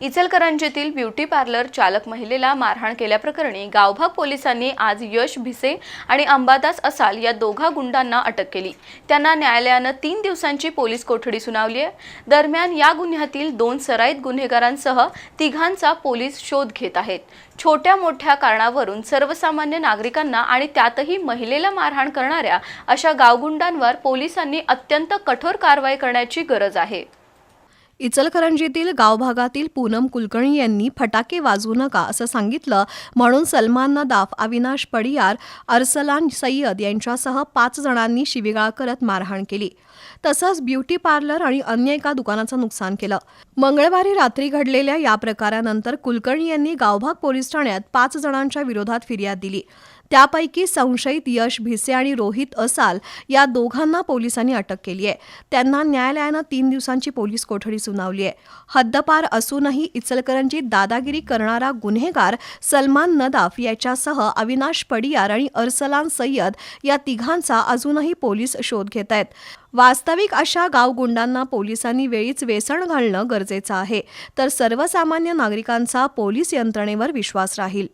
इचलकरंजीतील beauty parlour चालक महिलेला मारहाण केल्याप्रकरणी गावभाग पोलिसांनी आज यश भिसे आणि अंबादास असाल या दोघा गुंडांना अटक केली. त्यांना न्यायालयानं तीन दिवसांची पोलीस कोठडी सुनावली आहे. दरम्यान या गुन्ह्यातील दोन सराईत गुन्हेगारांसह तिघांचा पोलीस शोध घेत आहेत. छोट्या मोठ्या कारणावरून सर्वसामान्य नागरिकांना आणि त्यातही महिलेला मारहाण करणाऱ्या अशा गावगुंडांवर पोलिसांनी अत्यंत कठोर कारवाई करण्याची गरज आहे. इचलकरंजीतील गावभागातील पूनम कुलकर्णी यांनी फटाके वाजवू नका असं सांगितलं. म्हणून सलमान नदाफ अविनाश पडियार अरसलान सय्यद यांच्यासह पाच जणांनी शिवीगाळ करत मारहाण केली. तसंच ब्युटी पार्लर आणि अन्य एका दुकानाचं नुकसान केलं. मंगळवारी रात्री घडलेल्या या प्रकारानंतर कुलकर्णी यांनी गावभाग पोलीस ठाण्यात पाच जणांच्या विरोधात फिर्याद दिली. त्यापैकी संशयित यश भिसे आणि रोहित असाल या दोघांना पोलिसांनी अटक केली आहे त्यांना न्यायालयानं तीन दिवसांची पोलीस कोठडी सुनावली आहे हद्दपार असूनही इचलकरंजीत दादागिरी करणारा गुन्हेगार सलमान नदाफ याच्यासह अविनाश पडियार आणि अरसलान सय्यद या तिघांचा अजूनही पोलीस शोध घेत आहेत. वास्तविक अशा गावगुंडांना पोलिसांनी वेळीच वेसण घालणं गरजेचं आहे. तर सर्वसामान्य नागरिकांचा पोलीस यंत्रणेवर विश्वास राहील.